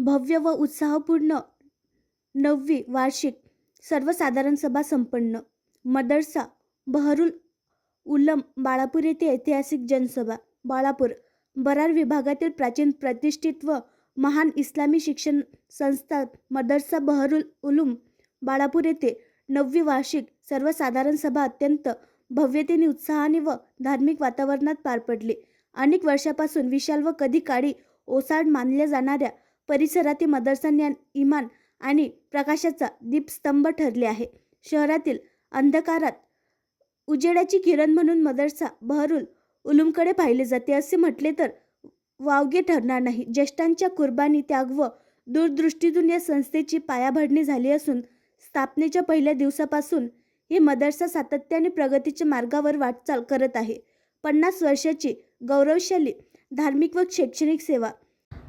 भव्य व उत्साहपूर्ण नववी वार्षिक सर्वसाधारण सभा संपन्न. मदरसा बहरुल उलम बाळापूर येथे ऐतिहासिक जनसभा बाळापूर बरार विभागातील प्राचीन प्रतिष्ठित व महान इस्लामी शिक्षण संस्था मदरसा बहरुल उलूम बाळापूर येथे नववी वार्षिक सर्वसाधारण सभा अत्यंत भव्यतेने उत्साहाने व धार्मिक वातावरणात पार पडली. अनेक वर्षापासून विशाल व कधी काळी ओसाड मानल्या जाणाऱ्या परिसरातील मदरसा ज्ञान इमान आणि प्रकाशाचा दीपस्तंभ ठरले आहे. शहरातील अंधकारात उजेडाची किरण म्हणून मदरसा बहरुल उलूमकडे पाहिले जाते असे म्हटले तर वावगे ठरणार नाही. ज्येष्ठांच्या कुर्बानी त्याग व दूरदृष्टीतून या संस्थेची पायाभरणी झाली असून स्थापनेच्या पहिल्या दिवसापासून हे मदरसा सातत्याने प्रगतीच्या मार्गावर वाटचाल करत आहे. पन्नास वर्षाची गौरवशाली धार्मिक व शैक्षणिक सेवा